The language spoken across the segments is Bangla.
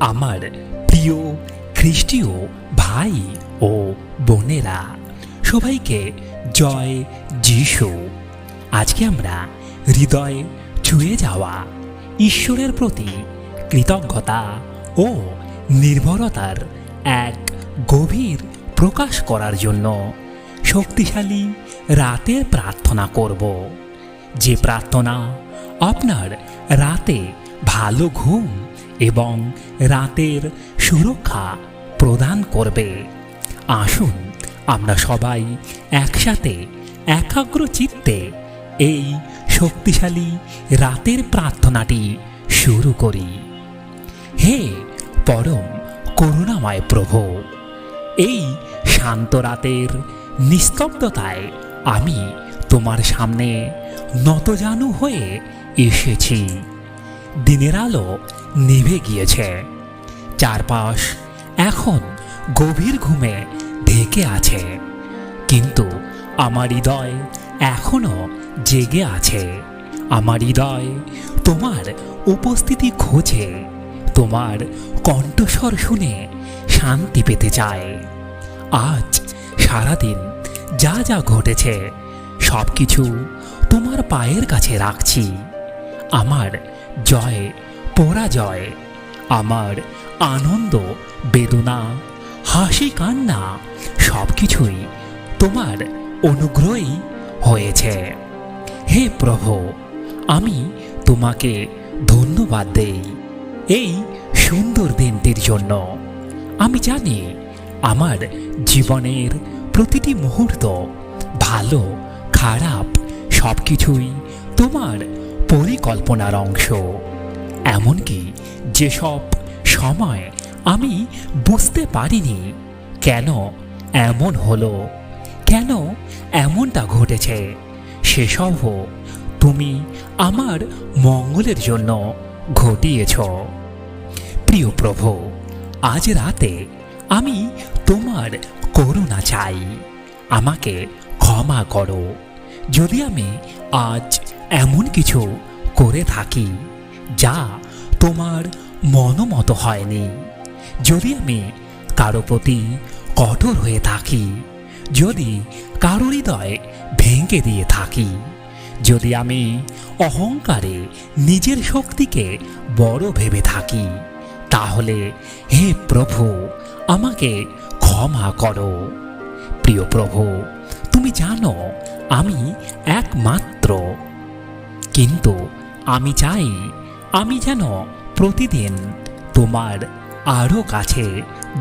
আমার প্রিয় খ্রিস্টীয় ভাই ও বোনেরা, সবাইকে জয় যিশু। আজকে আমরা হৃদয়ে ছুঁয়ে যাওয়া ঈশ্বরের প্রতি কৃতজ্ঞতা ও নির্ভরতার এক গভীর প্রকাশ করার জন্য শক্তিশালী রাতের প্রার্থনা করব। যে প্রার্থনা আপনার রাতে ভালো ঘুম এবং রাতের সুরক্ষা প্রদান করবে। আসুন, আমরা সবাই একসাথে একাগ্র চিত্তে এই শক্তিশালী রাতের প্রার্থনাটি শুরু করি। হে পরম করুণাময় প্রভু, এই শান্ত রাতের নিস্তব্ধতায় আমি তোমার সামনে নতজানু হয়ে এসেছি। দিনের আলো নিভে গিয়েছে। চারপাশ এখন গভীর ঘুমে ঢেকে আছে। কিন্তু আমার হৃদয় এখনও জেগে আছে। আমার হৃদয় তোমার উপস্থিতি খোঁজে, তোমার কণ্ঠস্বর শুনে শান্তি পেতে চায়। আজ সারাদিন যা যা ঘটেছে সব কিছু তোমার পায়ের কাছে রাখছি। আমার জয়, পরাজয়, আমার আনন্দ, বেদনা, হাসি, কান্না সব কিছুই তোমার অনুগ্রহই হয়েছে। হে প্রভু, আমি তোমাকে ধন্যবাদ দেই এই সুন্দর দিনটির জন্য। আমি জানি আমার জীবনের প্রতিটি মুহূর্ত ভালো, খারাপ সব কিছুই তোমার পরিকল্পনার অংশ। এমনকি যেসব সময় আমি বুঝতে পারিনি, কেন এমন হলো, কেন এমনটা ঘটেছে, সেসবও তুমি আমার মঙ্গলের জন্য ঘটিয়েছ। প্রিয় প্রভু, আজ রাতে আমি তোমার করুণা চাই। আমাকে ক্ষমা করো। যদি আমি আজ এমন কিছু করে থাকি যা তোমার মনোমতো হয়নি। যদি আমি কারও প্রতি কঠোর হয়ে থাকি, যদি কারও হৃদয় ভেঙে দিয়ে থাকি, যদি আমি অহংকারে নিজের শক্তিকে বড় ভেবে থাকি, তাহলে হে প্রভু, আমাকে ক্ষমা করো। প্রিয় প্রভু, তুমি জানো আমি একমাত্র কিন্তু আমি চাই, আমি যেন প্রতিদিন তোমার আরও কাছে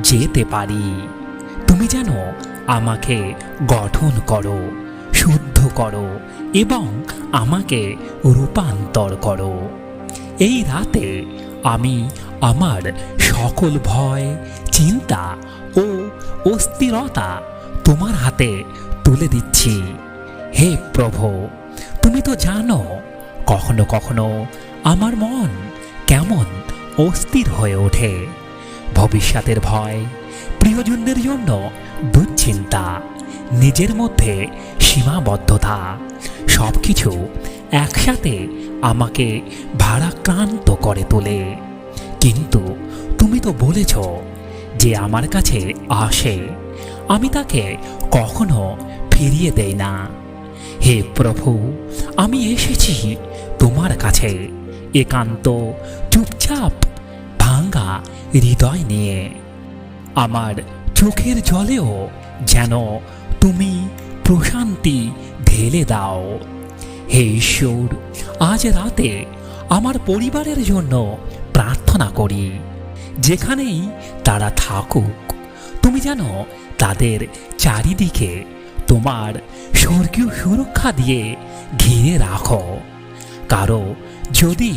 যেতে পারি। তুমি যেন আমাকে গঠন করো, শুদ্ধ করো এবং আমাকে রূপান্তর করো। এই রাতে আমি আমার সকল ভয়, চিন্তা ও অস্থিরতা তোমার হাতে তুলে দিচ্ছি। হে প্রভু, তুমি তো জানো কখনো কখনো আমার মন কেমন অস্থির হয়ে ওঠে। ভবিষ্যতের ভয় প্রিয়জনদের জন্য দুশ্চিন্তা, নিজের মধ্যে সীমাবদ্ধতা সব কিছু একসাথে আমাকে ভারাক্রান্ত করে তোলে। কিন্তু তুমি তো বলেছ যে আমার কাছে আসে, আমি তাকে কখনো ফিরিয়ে দেই না। হে প্রভু, আমি এসেছি তোমার কাছে। একান্ত, চুপচাপ, ভাঙ্গা হৃদয় নিয়ে। আমার চোখের জলেও যেন তুমি প্রশান্তি ঢেলে দাও। হে ঈশ্বর, আজ রাতে আমার পরিবারের জন্য প্রার্থনা করি। যেখানেই তারা থাকুক, তুমি যেন তাদের চারিদিকে তোমার স্বর্গীয় সুরক্ষা দিয়ে ঘিরে রাখো। কারও যদি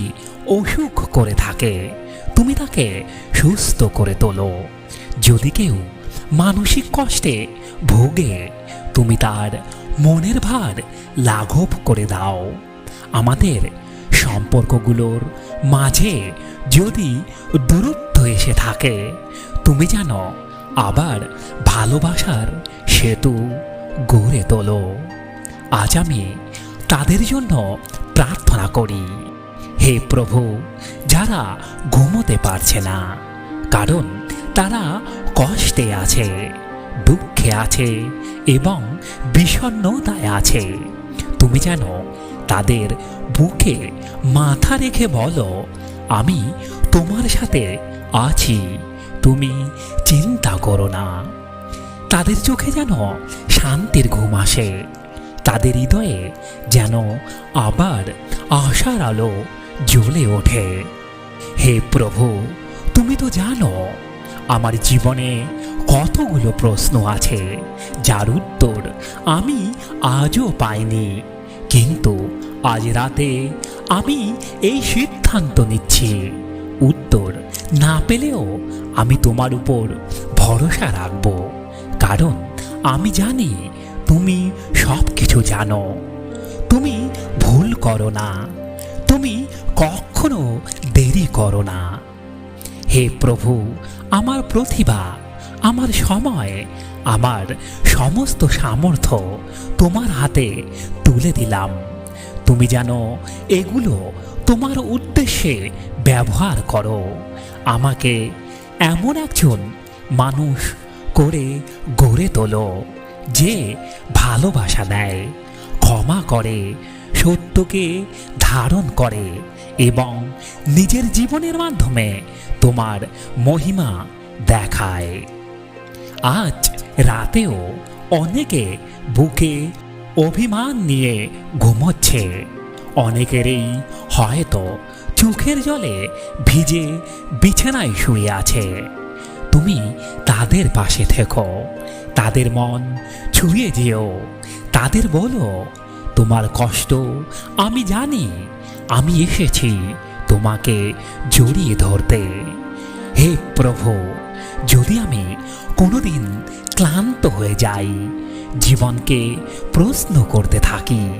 অসুখ করে থাকে, তুমি তাকে সুস্থ করে তোলো। যদি কেউ মানসিক কষ্টে ভোগে, তুমি তার মনের ভার লাঘব করে দাও। আমাদের সম্পর্কগুলোর মাঝে যদি দূরত্ব এসে থাকে, তুমি যেন আবার ভালোবাসার সেতু গড়ে তোলো। আজ আমি তাদের জন্য প্রার্থনা করি। হে প্রভু, যারা ঘুমোতে পারছে না, কারণ তারা কষ্টে আছে, দুঃখে আছে এবং বিষণ্ণতায় আছে, তুমি যেন তাদের বুকে মাথা রেখে বলো, আমি তোমার সাথে আছি, তুমি চিন্তা করো না। তাদের চোখে যেন শান্তির ঘুম আসে তাদের হৃদয়ে যেন আবার আশার আলো জ্বলে ওঠে। হে প্রভু, তুমি তো জানো, আমার জীবনে কতগুলো প্রশ্ন আছে, যার উত্তর আমি আজও পাইনি। কিন্তু আজ রাতে আমি এই সিদ্ধান্ত নিচ্ছি। উত্তর না পেলেও আমি তোমার উপর ভরসা রাখব। কারণ আমি জানি তুমি সব কিছু জানো। তুমি ভুল করো না। তুমি কখনো দেরি করো না। হে প্রভু, আমার প্রতিভা, আমার সময়, আমার সমস্ত সামর্থ্য তোমার হাতে তুলে দিলাম। তুমি যেন এগুলো তোমার উদ্দেশ্যে ব্যবহার করো। আমাকে এমন একজন মানুষ করে গড়ে তোলো। যে ভালোবাসা দেয়, ক্ষমা করে, সত্যকে ধারণ করে এবং নিজের জীবনের মাধ্যমে তোমার মহিমা দেখায়। আজ রাতেও অনেকে বুকে অভিমান নিয়ে ঘুমোচ্ছে। অনেকেরই হয়তো চোখের জলে ভিজে বিছানায় শুয়ে আছে। তুমি তাদের পাশে থেকো। তাদের মন ছুঁয়ে যেও। তাদের বলো, তোমার কষ্ট আমি জানি। আমি এসেছি তোমাকে জড়িয়ে ধরতে। হে প্রভু, যদি আমি কোনোদিন ক্লান্ত হয়ে যাই, জীবনকে প্রশ্ন করতে থাকি,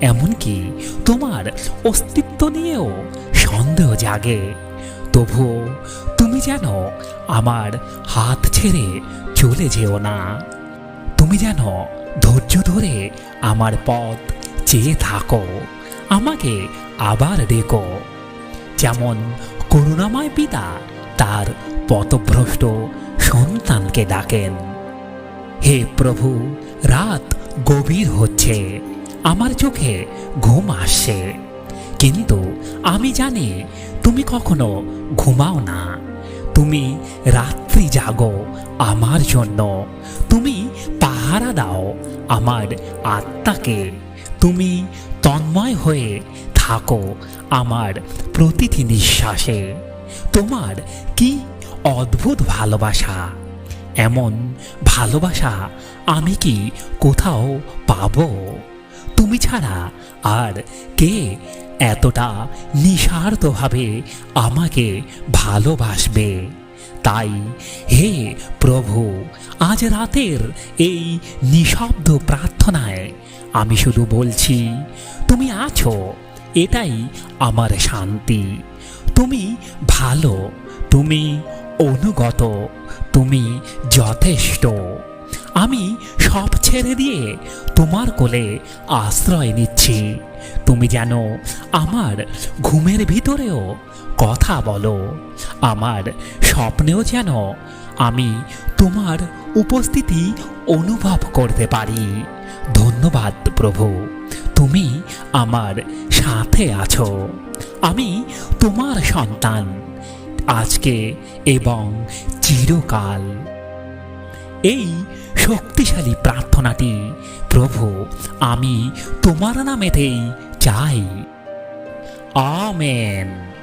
এমনকি তোমার অস্তিত্ব নিয়েও সন্দেহ জাগে, তবুও যেন আমার হাত ছেড়ে চলে যেও না। তুমি যেন ধৈর্য ধরে আমার পথ চেয়ে থাকো, আমাকে আবার ডেকো। যেমন করুণাময় পিতা তার পথভ্রষ্ট সন্তানকে ডাকেন। হে প্রভু, রাত গভীর হচ্ছে, আমার চোখে ঘুম আসছে, কিন্তু আমি জানি তুমি কখনো ঘুমাও না। তুমি রাত্রি জাগো আমার জন্য। তুমি পাহারা দাও আমার আত্মাকে। তুমি তন্ময় হয়ে থাকো আমার প্রতিটি নিঃশ্বাসে। তোমার কি অদ্ভুত ভালোবাসা? এমন ভালোবাসা আমি কি কোথাও পাবো? তুমি ছাড়া আর কে এতটা নিঃস্বার্থভাবে আমাকে ভালোবাসবে। তাই হে প্রভু, আজ রাতের এই নিঃশব্দ প্রার্থনায় আমি শুধু বলছি, তুমি আছো, এটাই আমার শান্তি। তুমি ভালো, তুমি অনুগত, তুমি যথেষ্ট। আমি সব ছেড়ে দিয়ে তোমার কোলে আশ্রয় নিচ্ছি। তুমি যেন আমার ঘুমের ভিতরেও কথা বলো। আমার স্বপ্নেও যেন আমি তোমার উপস্থিতি অনুভব করতে পারি। ধন্যবাদ প্রভু, তুমি আমার সাথে আছো। আমি তোমার সন্তান। আজকে এবং চিরকাল। এই শক্তিশালী প্রার্থনাটি প্রভু আমি তোমার নামেতেই চাই। আমেন।